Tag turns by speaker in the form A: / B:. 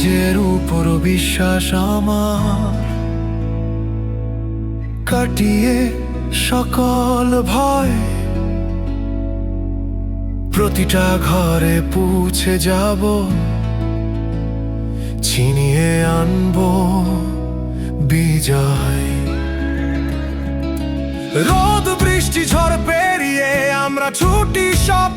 A: নিজের উপর বিশ্বাস আমার। কাটিয়ে সকল ভয়। প্রতিটা ঘরে পুছে যাব। ছিনিয়ে আনব বিজয়। রোদ, বৃষ্টি, ঝড় পেরিয়ে আমরা ছুটি, সব